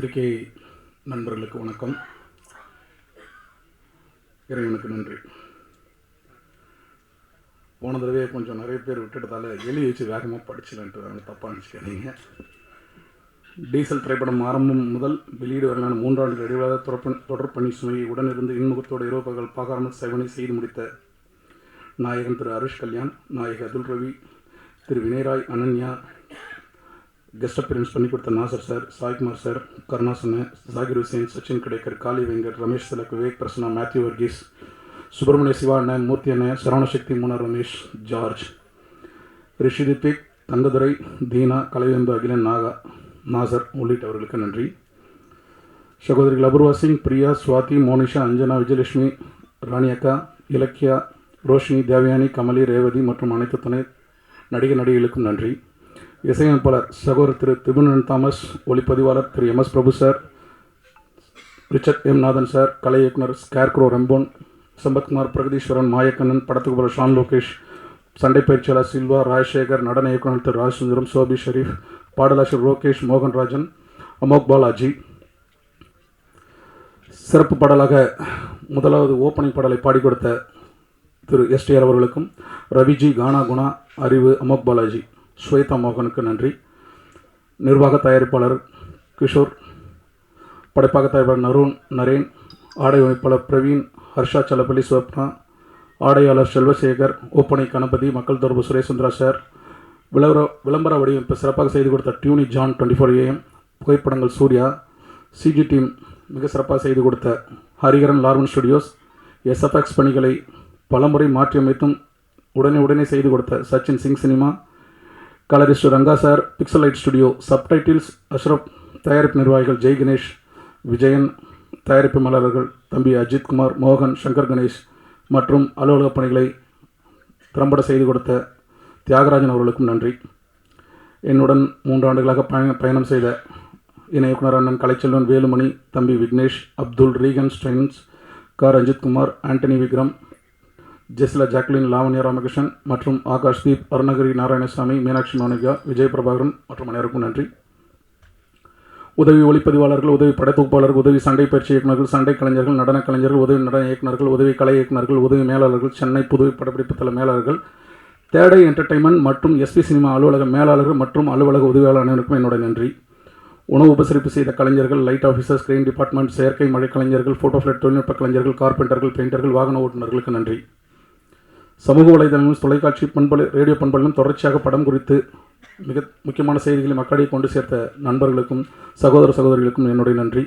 பத்திரிகை நண்பர்களுக்கு வணக்கம். இறைவனுக்கு நன்றி. போன தடவையே கொஞ்சம் நிறைய பேர் விட்டுட்டதால எலி வச்சு வேகமாக படிச்சிடலான்ட்டு அவங்க தப்பாக நினச்சிக்காதீங்க டீசல் திரைப்படம் ஆரம்பம் முதல் வெளியீடு வரலான மூன்றாண்டு இடைவெளியாக தொடர்பு தொடர் பணி சுமையை உடனிருந்து இன்முகத்தோடு இரவு பகல் பார்க்காமல் செவனை செய்து முடித்த நாயகன் திரு அருஷ் கல்யாண் நாயகர் அதுல் ரவி திரு வினயராய் அனன்யா கெஸ்ட் அப்பியரன்ஸ் பண்ணி கொடுத்த நாசர் சார் சாய்குமார் சார் கருணாசன ஜாகிர் ஹுசேன் சச்சின் கடைக்கர் காளி வெங்கர் ரமேஷ் திலக் விவேக் பிரசனா மேத்யூ வர்கீஸ் சுப்பிரமணிய சிவா அண்ணன் மூர்த்தி அண்ணன் சரவணசக்தி மூனா ரமேஷ் ஜார்ஜ். ரிஷி திபிக் தங்கதுரை தீனா கலைவேம்பு அகிலன் நாகா நாசர் உள்ளிட்டவர்களுக்கு நன்றி. சகோதரிகள் அபூர்வா சிங் பிரியா சுவாதி மோனிஷா அஞ்சனா விஜயலட்சுமி ராணி அக்கா இலக்கியா ரோஷினி தேவயானி கமலி ரேவதி மற்றும் அனைத்து துணை நடிகை நடிகைகளுக்கும் நன்றி. இசையமைப்பாளர் சகோதரர் திரு திபுனன் தாமஸ் ஒளிப்பதிவாளர் திரு M S Prabhu sir Richard M Nathan sir கலை இயக்குனர் ஸ்கேர்க்ரோ ரெம்போன் சம்பத்குமார் பிரகதீஸ்வரன் மாயக்கண்ணன் படத்துக்கு போல ஷான் லோகேஷ் சண்டை பயிற்சியாளர் சில்வா ராஜசேகர் நடன இயக்குனர் திரு ராஜசுந்தரம் சோபி ஷெரீப் பாடலாசிரியர் லோகேஷ் மோகன்ராஜன் அமோக் பாலாஜி. சிறப்பு பாடலாக முதலாவது ஓப்பனிங் பாடலை பாடி கொடுத்த திரு எஸ்டிஆர் அவர்களுக்கும் ரவிஜி கானா குணா அறிவு அமோக் பாலாஜி. ஸ்வேதா மோகனுக்கு நன்றி. நிர்வாக தயாரிப்பாளர் கிஷோர் படைப்பாக தயாரிப்பாளர் நருண் நரேன் ஆடை அமைப்பாளர் பிரவீன் ஹர்ஷா சலப்பள்ளி சிவப்னா ஆடையாளர் செல்வசேகர் ஓப்பனை கணபதி மக்கள் தொடர்பு சுரேசுந்தரா சார் விளம்பர விளம்பர வடிவமைப்பு சிறப்பாக செய்து கொடுத்த டியூனி John twenty four A M புகைப்படங்கள் சூர்யா சிஜி டீம் மிக சிறப்பாக செய்து கொடுத்த ஹரிகரன் லார்வன் ஸ்டுடியோஸ் எஸ்எஃப்எக்ஸ் பணிகளை பலமுறை மாற்றியமைத்தும் உடனே உடனே செய்து கொடுத்த Sachin Singh cinema colourist Ranga sir Pixelight studio subtitles Ashraf தயாரிப்பு நிர்வாகிகள் ஜெய் கணேஷ் விஜயன் தயாரிப்பு மலர்கள் தம்பி அஜித்குமார் மோகன் சங்கர் கணேஷ் மற்றும் அலுவலக பணிகளை திறம்பட செய்து கொடுத்த தியாகராஜன் அவர்களுக்கும் நன்றி. என்னுடன் மூன்று ஆண்டுகளாக பயண பயணம் செய்த இணை இயக்குனர் அண்ணன் கலைச்செல்வன் வேலுமணி தம்பி விக்னேஷ் அப்துல் ரீகன் ஸ்டைன்ஸ் க. ரஞ்சித்குமார் ஆண்டனி விக்ரம் ஜெஸ்லா ஜாக்லின் லாவண்யா ராமகிருஷ்ணன் மற்றும் ஆகாஷ் தீப் அருணகிரி நாராயணசாமி மீனாட்சி மோனிகா விஜய் பிரபாகரன் மற்றும் அனைவருக்கும் நன்றி. உதவி ஒளிப்பதிவாளர்கள் உதவி படைத்தொகுப்பாளர்கள் உதவி சண்டை பயிற்சி இயக்குநர்கள் சண்டை கலைஞர்கள் நடன கலைஞர்கள் உதவி நடன இயக்குநர்கள் உதவி கலை இயக்குநர்கள் உதவி மேலாளர்கள் சென்னை புதுவை படப்பிடிப்பு தள மேலாளர்கள் தேடை என்டர்டைன்மெண்ட் மற்றும் எஸ்பி சினிமா அலுவலக மேலாளர்கள் மற்றும் அலுவலக உதவியாளர் அனைவருக்கும் என்னோட நன்றி. உணவு உபசரிப்பு செய்த கலைஞர்கள் லைட் ஆஃபீஸர் ஸ்கிரீன் டிபார்ட்மெண்ட் செயற்கை மழை கலைஞர்கள் ஃபோட்டோ ஃப்ளட் தொழில்நுட்ப கலைஞர்கள் கார்பெண்டர்கள் பெயிண்டர்கள் வாகன ஓட்டுநர்களுக்கு நன்றி. சமூக வலைதளங்களும் தொலைக்காட்சி பண்பலை ரேடியோ பண்பலையும் தொடர்ச்சியாக படம் குறித்து மிக முக்கியமான செய்திகளை மக்களிடையே கொண்டு சேர்த்த நண்பர்களுக்கும் சகோதர சகோதரிகளுக்கும் என்னுடைய நன்றி.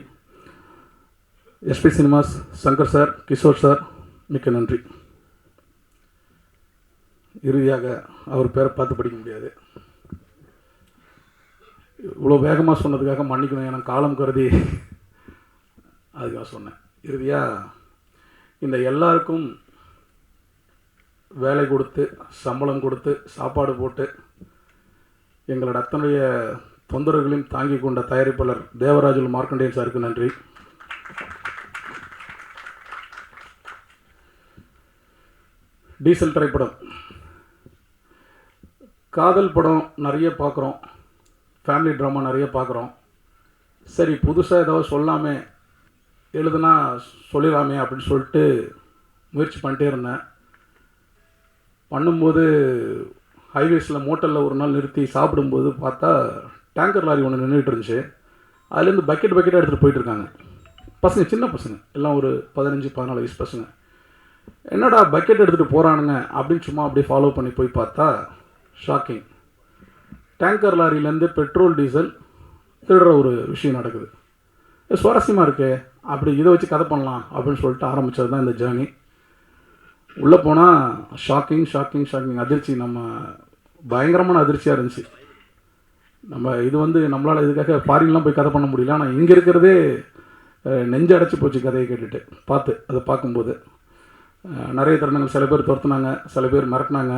S P cinemas Shankar sir Kishore sir மிக்க நன்றி. இறுதியாக அவர் பேரை பார்த்து படிக்க முடியாது. இவ்வளோ வேகமாக சொன்னதுக்காக மன்னிக்கணும் என காலம் கருதி அதுக்காக சொன்னேன். இறுதியாக இந்த எல்லாருக்கும் வேலை கொடுத்து சம்பளம் கொடுத்து சாப்பாடு போட்டு எங்களோட அத்தனுடைய தொந்தரவுகளையும் தாங்கி கொண்ட தயாரிப்பாளர் தேவராஜுல் மார்க்கண்டேயன் சாருக்கு நன்றி. டீசல் திரைப்படம். காதல் படம் நிறைய பார்க்குறோம். ஃபேமிலி ட்ராமா நிறைய பார்க்குறோம். சரி புதுசாக ஏதாவது சொல்லாமே எழுதுனா சொல்லிடலாமே அப்படின்னு சொல்லிட்டு முயற்சி பண்ணிட்டே இருந்தேன். பண்ணும்போது ஹைவேஸில் மோட்டலில் ஒரு நாள் நிறுத்தி சாப்பிடும்போது பார்த்தா டேங்கர் லாரி ஒன்று நின்றுட்டு இருந்துச்சு. அதுலேருந்து பக்கெட் பக்கெட்டாக எடுத்துகிட்டு போயிட்டுருக்காங்க பசங்க சின்ன பசங்க. எல்லாம் ஒரு பதினஞ்சு பதினாலு வயசு பசங்க. என்னடா பக்கெட் எடுத்துகிட்டு போகிறானுங்க அப்படின்னு சும்மா அப்படியே ஃபாலோ பண்ணி போய் பார்த்தா ஷாக்கிங் டேங்கர் லாரியிலேருந்து பெட்ரோல் டீசல் திருடுற ஒரு விஷயம் நடக்குது. சுவாரஸ்யமாக இருக்கே. அப்படி இதை வச்சு கதை பண்ணலாம் அப்படின்னு சொல்லிட்டு ஆரம்பித்தது தான் இந்த ஜேர்னி உள்ளே போனால் ஷாக்கிங் ஷாக்கிங் ஷாக்கிங் அதிர்ச்சி. நம்ம பயங்கரமான அதிர்ச்சியாக இருந்துச்சு. நம்ம இது வந்து நம்மளால் இதுக்காக ஃபாரின்லாம் போய் கதை பண்ண முடியல. ஆனால் இங்கே இருக்கிறதே நெஞ்சு அடைச்சி போச்சு கதையை கேட்டுட்டு. பார்த்து அதை பார்க்கும்போது. நிறைய தருணங்கள். சில பேர் துரத்துனாங்க சில பேர் மிரட்டினாங்க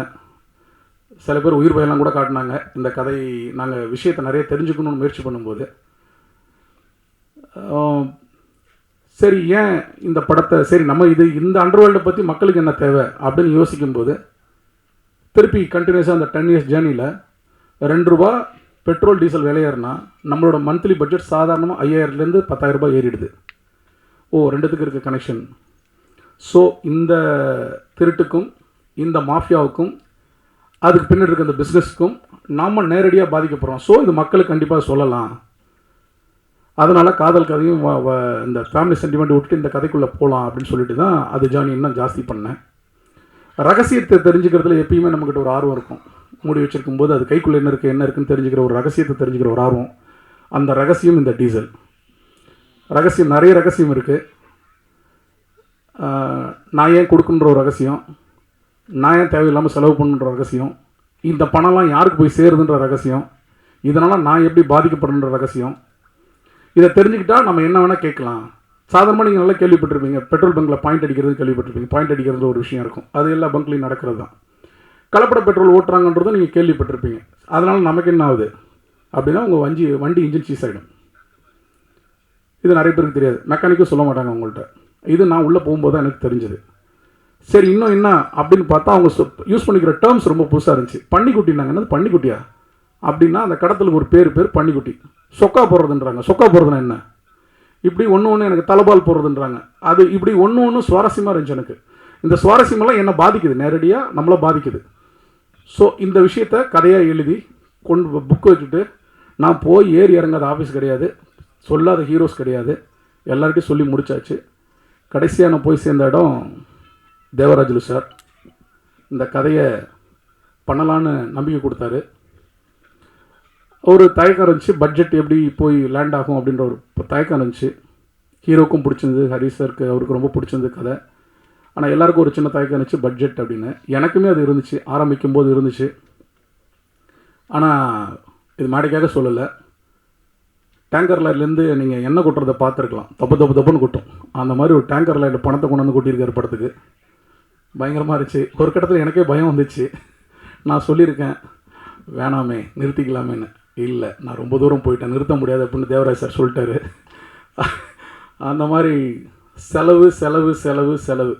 சில பேர் உயிர் பயலாம் கூட காட்டினாங்க. இந்த கதை நாங்கள் விஷயத்தை நிறைய தெரிஞ்சுக்கணும்னு முயற்சி பண்ணும்போது. சரி ஏன் இந்த படத்தை சரி நம்ம இது இந்த அண்டர்வேல்டை பற்றி மக்களுக்கு என்ன தேவை? அப்படின்னு யோசிக்கும்போது திருப்பி கண்டினியூஸாக அந்த டென் இயர்ஸ் ஜேர்னியில் ரெண்டு ரூபா பெட்ரோல் டீசல் விலையேறினா நம்மளோட மந்த்லி பட்ஜெட் சாதாரணமாக ஐயாயிரத்துலேருந்து பத்தாயிரம் ரூபாய் ஏறிடுது. ஓ ரெண்டுத்துக்கு இருக்க கனெக்ஷன் ஸோ இந்த திருட்டுக்கும் இந்த மாஃபியாவுக்கும் அதுக்கு பின்னாடி இருக்க இந்த பிஸ்னஸ்க்கும் நாம் நேரடியாக பாதிக்கப்படுறோம். ஸோ இது மக்களுக்கு கண்டிப்பாக சொல்லலாம். அதனால் காதல் கதையும் வ- வ- இந்த ஃபேமிலி சென்டிமெண்ட் விட்டுட்டு இந்த கதைக்குள்ளே போகலாம் அப்படின்னு சொல்லிட்டு தான் அது ஜேர்னி இன்னும் ஜாஸ்தி பண்ணேன். ரகசியத்தை தெரிஞ்சுக்கிறதுல எப்பயுமே நம்மக்கிட்ட ஒரு ஆர்வம் இருக்கும். மூடி வச்சிருக்கும் போது அது கைக்குள்ளே என்ன இருக்குது என்ன இருக்குன்னு தெரிஞ்சுக்கிற ஒரு ரகசியத்தை தெரிஞ்சுக்கிற ஒரு ஆர்வம். அந்த ரகசியம் இந்த டீசல் ரகசியம் நிறைய ரகசியம் இருக்குது நான் ஏன் கொடுக்குன்ற ஒரு ரகசியம் நான் ஏன் தேவையில்லாமல் செலவு பண்ணுன்ற ரகசியம் இந்த பணம்லாம் யாருக்கு போய் சேருதுன்ற ரகசியம் இதனால் நான் எப்படி பாதிக்கப்படுன்ற ரகசியம் இதை தெரிஞ்சுக்கிட்டால் நம்ம என்ன வேணால் கேட்கலாம். சாதாரணமாக நீங்கள் நல்லா கேள்விப்பட்டிருப்பீங்க. பெட்ரோல் பங்கில் பாயிண்ட் அடிக்கிறது கேள்விப்பட்டிருப்பீங்க. பாயிண்ட் அடிக்கிறது ஒரு விஷயம் இருக்கும். அது எல்லா பங்க்லையும் நடக்கிறது தான். கலப்பட பெட்ரோல் ஓட்டுறாங்கன்றதும் நீங்கள் கேள்விப்பட்டிருப்பீங்க. அதனால் நமக்கு என்ன ஆகுது? அப்படின்னா உங்கள் வஞ்சி வண்டி இன்ஜின் சீஸ் ஆகிடும் இது நிறைய பேருக்கு தெரியாது. மெக்கானிக்கும் சொல்ல மாட்டாங்க உங்கள்கிட்ட இது நான் உள்ளே போகும்போது தான் எனக்கு தெரிஞ்சது. சரி இன்னும் என்ன அப்படின்னு பார்த்தா அவங்க யூஸ் பண்ணிக்கிற டேர்ம்ஸ் ரொம்ப புதுசாக இருந்துச்சு. பன்னிக்குட்டினாங்க என்னது பன்னிக்குட்டியா? அப்படின்னா அந்த கடத்தலுக்கு ஒரு பேர் பேர் பன்னிக்குட்டி. சொக்கா போடுறதுன்றாங்க. சொக்கா போடுறதுன்னா என்ன? இப்படி ஒன்று ஒன்று எனக்கு தலைபால் போடுறதுன்றாங்க. அது இப்படி ஒன்று ஒன்று சுவாரஸ்யமாக இருந்துச்சு எனக்கு. இந்த சுவாரஸ்யமெல்லாம் என்னை பாதிக்குது. நேரடியாக நம்மளை பாதிக்குது. ஸோ இந்த விஷயத்த கதையாக எழுதி கொண்டு புக் வச்சுட்டு நான் போய் ஏறி இறங்காத ஆஃபீஸ் கிடையாது. சொல்லாத ஹீரோஸ் கிடையாது. எல்லார்கிட்டையும் சொல்லி முடிச்சாச்சு. கடைசியாக நான் போய் சேர்ந்த இடம் தேவராஜுலு சார். இந்த கதையை பண்ணலான்னு நம்பிக்கை கொடுத்தாரு. ஒரு தயக்கம் இருந்துச்சு பட்ஜெட் எப்படி போய் லேண்ட் ஆகும் அப்படின்ற ஒரு தயக்கம் இருந்துச்சு. ஹீரோக்கும் பிடிச்சிருந்தது ஹரிஷ் சாருக்கு அவருக்கு ரொம்ப பிடிச்சிருந்தது கதை. ஆனால் எல்லாருக்கும் ஒரு சின்ன தயக்கம் இருந்துச்சு பட்ஜெட் அப்படின்னு. எனக்குமே அது இருந்துச்சு ஆரம்பிக்கும் போது இருந்துச்சு. ஆனால் இது மேடைக்காக சொல்லலை. டேங்கர் லைன்லேருந்து நீங்கள் எண்ணெய் கொட்டுறதை பார்த்துருக்கலாம். தப்பு தப்பு தப்புன்னு கொட்டும். அந்த மாதிரி ஒரு டேங்கர் லைனில் பணத்தை கொண்டு வந்து கொட்டியிருக்காரு படத்துக்கு. பயங்கரமாக இருந்துச்சு. ஒரு கட்டத்தில் எனக்கே பயம் வந்துச்சு. நான் சொல்லியிருக்கேன் வேணாமே நிறுத்திக்கலாமேன்னு. இல்லை நான் ரொம்ப தூரம் போயிட்டேன். நிறுத்த முடியாது அப்படின்னு தேவராஜ் சார் சொல்லிட்டாரு. அந்த மாதிரி செலவு செலவு செலவு செலவு.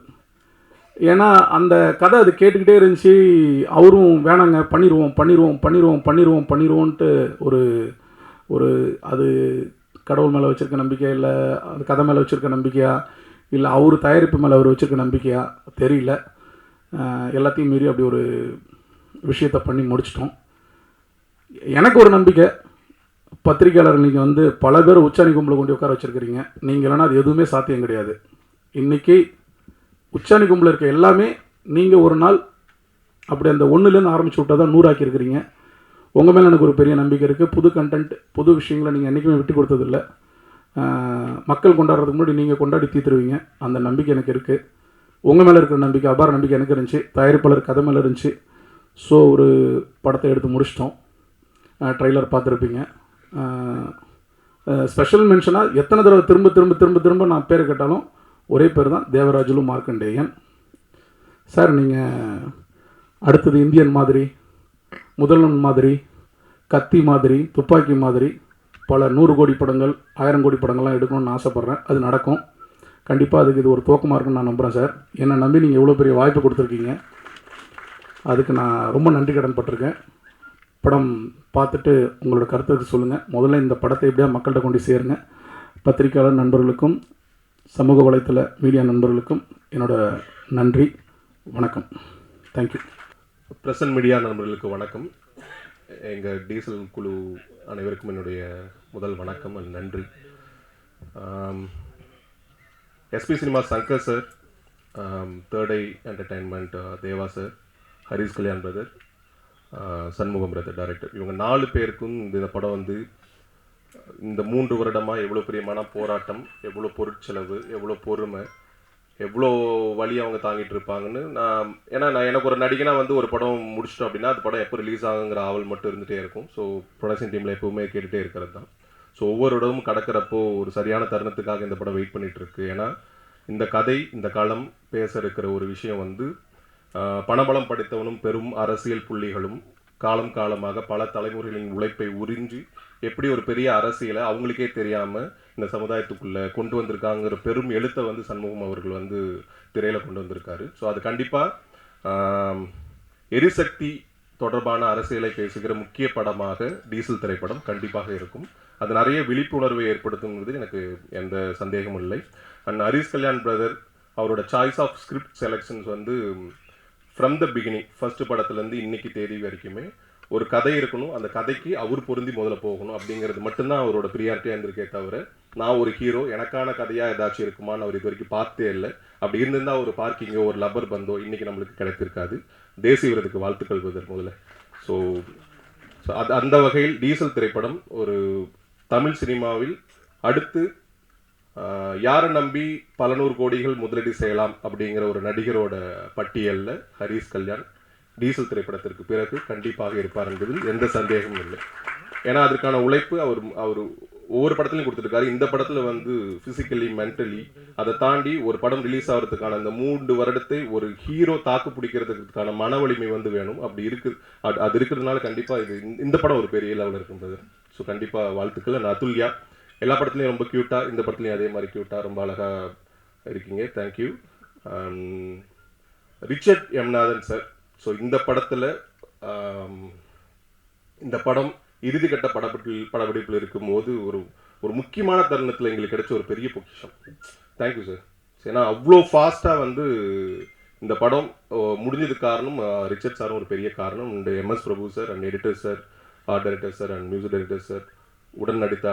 ஏன்னா அந்த கதை அது கேட்டுக்கிட்டே இருந்துச்சு. அவரும் வேணாங்க பண்ணிடுவோம் பண்ணிடுவோம் பண்ணிடுவோம் பண்ணிடுவோம் பண்ணிடுவோன்ட்டு ஒரு ஒரு அது கடவுள் மேலே வச்சுருக்க நம்பிக்கை இல்லை அது கதை மேலே வச்சுருக்க நம்பிக்கையா இல்லை அவர் தயாரிப்பு மேலே அவர் வச்சுருக்க நம்பிக்கையா தெரியல. எல்லாத்தையும் மீறி அப்படி ஒரு விஷயத்தை பண்ணி முடிச்சிட்டோம். எனக்கு ஒரு நம்பிக்கை. பத்திரிக்கையாளர் நீங்கள் வந்து பல பேர் உச்சாணி கும்பலை கொண்டு உட்கார வச்சுருக்கிறீங்க. நீங்கள் இல்லைன்னா அது எதுவுமே சாத்தியம் கிடையாது. இன்றைக்கி உச்சாணி கும்பலில் இருக்க எல்லாமே நீங்கள் ஒரு நாள் அப்படி அந்த ஒன்றுலேருந்து ஆரம்பிச்சு விட்டால் தான் நூறாக்கியிருக்கிறீங்க உங்கள் மேலே எனக்கு ஒரு பெரிய நம்பிக்கை இருக்குது புது கண்டென்ட் புது விஷயங்களை நீங்கள் என்றைக்குமே விட்டு கொடுத்ததில்ல. மக்கள் கொண்டாடுறதுக்கு முன்னாடி நீங்கள் கொண்டாடி தீத்துருவீங்க. அந்த நம்பிக்கை எனக்கு இருக்குது உங்கள் மேலே இருக்கிற நம்பிக்கை அபார நம்பிக்கை எனக்கு இருந்துச்சு. தயாரிப்பாளர் கதை மேலே இருந்துச்சு. ஸோ ஒரு படத்தை எடுத்து முடிச்சிட்டோம். ட்ரைலர் பார்த்துருப்பீங்க. ஸ்பெஷல் மென்ஷனாக எத்தனை தடவை திரும்ப திரும்ப திரும்ப திரும்ப நான் பேர் கேட்டாலும் ஒரே பேர் தான் தேவராஜுலு மார்க்கண்டேயன். சார் நீங்கள் அடுத்தது இந்தியன் மாதிரி முதல்வன் மாதிரி கத்தி மாதிரி துப்பாக்கி மாதிரி பல நூறு கோடி படங்கள் ஆயிரம் கோடி படங்கள்லாம் எடுக்கணும்னு ஆசைப்பட்றேன். அது நடக்கும். கண்டிப்பாக அதுக்கு இது ஒரு துவக்கமாக இருக்குன்னு நான் நம்புகிறேன் சார். என்னை நம்பி நீங்கள் எவ்வளோ பெரிய வாய்ப்பு கொடுத்துருக்கீங்க. அதுக்கு நான் ரொம்ப நன்றி கடன் பட்டிருக்கேன். படம் பார்த்துட்டு உங்களோட கருத்துக்கு சொல்லுங்கள் முதல்ல இந்த படத்தை எப்படியா மக்கள்கிட்ட கொண்டு சேருங்க. பத்திரிக்கையாளர் நண்பர்களுக்கும் சமூக வலைத்தள மீடியா நண்பர்களுக்கும் என்னோட நன்றி வணக்கம். தேங்க்யூ பிரசன்ட் மீடியா நண்பர்களுக்கு வணக்கம். எங்கள் டீசல் குழு அனைவருக்கும் என்னுடைய முதல் வணக்கம் and நன்றி. S P cinema Shankar sir third eye entertainment Deva sir Harish Kalyan brother Shanmugam brother director இவங்க நாலு பேருக்கும் இந்த படம் வந்து இந்த மூன்று வருடமாக எவ்வளோ பெரிய மன போராட்டம் எவ்வளோ பொருட்செலவு எவ்வளோ பொறுமை எவ்வளோ வழி அவங்க தாங்கிட்டு இருப்பாங்கன்னு நான் ஏன்னா நான் எனக்கு ஒரு நடிகனா வந்து ஒரு படம் முடிச்சிட்டோம் அப்படின்னா அது படம் எப்போ ரிலீஸ் ஆகுங்கிற ஆவல் மட்டும் இருந்துகிட்டே இருக்கும். ஸோ ப்ரொடக்ஷன் டீமில் எப்போவுமே கேட்டுகிட்டே இருக்கிறது தான். ஸோ ஒவ்வொரு இடமும் கடக்கிறப்போ ஒரு சரியான தருணத்துக்காக இந்த படம் வெயிட் பண்ணிகிட்ருக்கு ஏன்னா இந்த கதை இந்த களம் பேச இருக்கிற ஒரு விஷயம் வந்து பணபலம் படைத்தவனும் பெரும் அரசியல் புள்ளிகளும் காலம் காலமாக பல தலைமுறைகளின் உழைப்பை உறிஞ்சி எப்படி ஒரு பெரிய அரசியலை அவங்களுக்கே தெரியாம இந்த சமுதாயத்துக்குள்ள கொண்டு வந்திருக்காங்கிற பெரும் எழுத்தை வந்து சண்முகம் அவர்கள் வந்து திரையில கொண்டு வந்திருக்காரு. ஸோ அது கண்டிப்பா எரிசக்தி தொடர்பான அரசியலை பேசுகிற முக்கிய படமாக டீசல் திரைப்படம் கண்டிப்பாக இருக்கும். அது நிறைய விழிப்புணர்வை ஏற்படுத்துங்கிறது எனக்கு எந்த சந்தேகமும் இல்லை. அண்ட் ஹரிஸ் கல்யாண் பிரதர் அவரோட சாய்ஸ் ஆஃப் ஸ்கிரிப்ட் செலெக்ஷன்ஸ் வந்து ஃப்ரம் த பிகினிங் ஃபர்ஸ்ட் படத்துலேருந்து இன்னைக்கு தேதி வரைக்குமே ஒரு கதை இருக்கணும். அந்த கதைக்கு அவர் பொருந்தி முதல்ல போகணும் அப்படிங்கிறது மட்டும்தான் அவரோட ப்ரியாரிட்டியாக இருந்திருக்கே தவிர நான் ஒரு ஹீரோ எனக்கான கதையாக ஏதாச்சும் இருக்குமான்னு அவர் இது வரைக்கும் பார்த்தே இல்லை. அப்படி இருந்திருந்தால் ஒரு பார்க்கிங்கோ ஒரு லப்பர் பந்தோ இன்னைக்கு நம்மளுக்கு கிடைத்திருக்காது. தேசிய விருதுக்கு வாழ்த்துக்கள் பிரதர் முதல்ல. ஸோ ஸோ அது அந்த வகையில் டீசல் திரைப்படம் ஒரு தமிழ் சினிமாவில் அடுத்து யாரை நம்பி பல நூறு கோடிகள் முதலீடு செய்யலாம் அப்படிங்கிற ஒரு நடிகரோட பட்டியலில் ஹரிஷ் கல்யாண் டீசல் திரைப்படத்திற்கு பிறகு கண்டிப்பாக இருப்பார் என்பதில் எந்த சந்தேகமும் இல்லை. ஏன்னா அதற்கான உழைப்பு அவர் அவர் ஒவ்வொரு படத்துலையும் கொடுத்துருக்காரு. இந்த படத்தில் வந்து ஃபிசிக்கலி மென்டலி அதை தாண்டி ஒரு படம் ரிலீஸ் ஆகிறதுக்கான அந்த மூன்று வருடத்தை ஒரு ஹீரோ தாக்கு பிடிக்கிறதுக்கான மன வலிமை வந்து வேணும். அப்படி இருக்கு அது அது இருக்கிறதுனால கண்டிப்பாக இது இந்த- படம் ஒரு பெரிய லெவலில் இருக்கின்றது ஸோ கண்டிப்பாக வாழ்த்துக்கள். நான் அதுல்யா எல்லா படத்துலையும் ரொம்ப க்யூட்டா இந்த படத்துலையும் அதே மாதிரி க்யூட்டா ரொம்ப அழகா இருக்கீங்க. Thank you Richard M Nathan sir so இந்த படத்துல um, இந்த படம் இறுதிக்கட்ட படப்பிடி படப்பிடிப்பில் இருக்கும்போது ஒரு ஒரு முக்கியமான தருணத்தில் எங்களுக்கு கிடைச்ச ஒரு பெரிய பொக்கிஷம். தேங்க்யூ சார் ஏன்னா அவ்வளோ ஃபாஸ்ட்டாக வந்து இந்த படம் முடிஞ்சது முடிஞ்சதுக்கு காரணம் ரிச்சர்ட் சாரும் ஒரு பெரிய காரணம். இந்த M S Prabhu sir and editor sir art director sir and music director sir உடன் நடித்த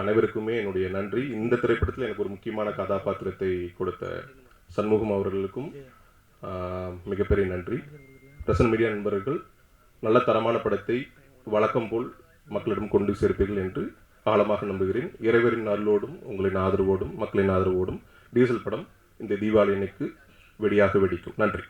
அனைவருக்குமே என்னுடைய நன்றி. இந்த திரைப்படத்தில் எனக்கு ஒரு முக்கியமான கதாபாத்திரத்தை கொடுத்த சண்முகம் அவர்களுக்கும் மிகப்பெரிய நன்றி. பிரசன் மீடியா நண்பர்கள் நல்ல தரமான படத்தை வழக்கம் போல் மக்களிடம் கொண்டு சேர்ப்பீர்கள் என்று ஆழமாக நம்புகிறேன். இறைவரின் அருளோடும் உங்களின் ஆதரவோடும் மக்களின் ஆதரவோடும் டீசல் படம் இந்த தீபாவளி அன்னைக்கு வெடியாக வெடிக்கும். நன்றி.